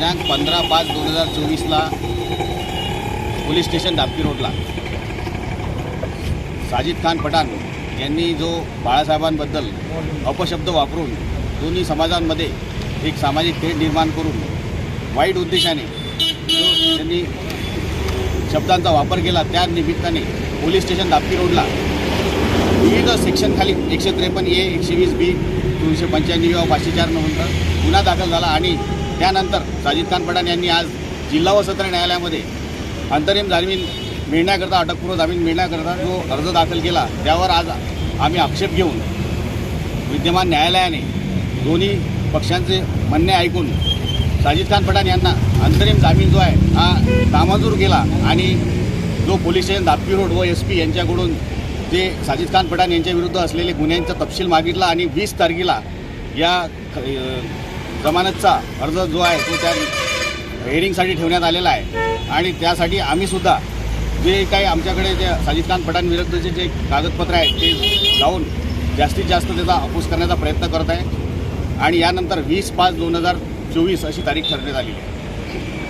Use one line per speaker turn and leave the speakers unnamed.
दिनांक पंधरा पाच दोन हजार चोवीसला पोलीस स्टेशन दापकी रोडला. साजिद खान पठाण यांनी जो बाळासाहेबांबद्दल अपशब्द वापरून दोन्ही समाजांमध्ये एक सामाजिक खेळ निर्माण करून वाईट उद्देशाने जो त्यांनी शब्दांचा वापर केला त्या निमित्ताने पोलीस स्टेशन दापकी रोडला. विविध सेक्शनखाली एकशे त्रेपन्न ए एकशे वीस बी दोनशे पंच्याण्णव पाचशे चार नंतर गुन्हा दाखल झाला आणि त्यानंतर साजिद खान पठाण यांनी आज जिल्हा व सत्र न्यायालयामध्ये अंतरिम जामीन मिळण्याकरता अटकपूर्व जामीन मिळण्याकरता जो अर्ज दाखल केला त्यावर आज आम्ही आक्षेप घेऊन विद्यमान न्यायालयाने दोन्ही पक्षांचे म्हणणे ऐकून साजिद खान पठाण यांना अंतरिम जामीन जो आहे हा नामंजूर केला आणि जो पोलीस स्टेशन दापी रोड व एस पी यांच्याकडून जे साजिद खान पठाण यांच्या विरुद्ध असलेले गुन्ह्यांचा तपशील मागितला आणि वीस तारखेला या जमानतचा अर्ज जो आहे तो त्या हेअरिंगसाठी ठेवण्यात आलेला आहे. आणि त्यासाठी आम्हीसुद्धा जे काही आमच्याकडे जे साजिद खान पठाण विरुद्धचे जे कागदपत्र आहेत ते जाऊन जास्तीत जास्त त्याचा अपूस करण्याचा प्रयत्न करत आहे. आणि यानंतर वीस पाच दोन हजार चोवीस अशी तारीख ठरण्यात आलेली आहे.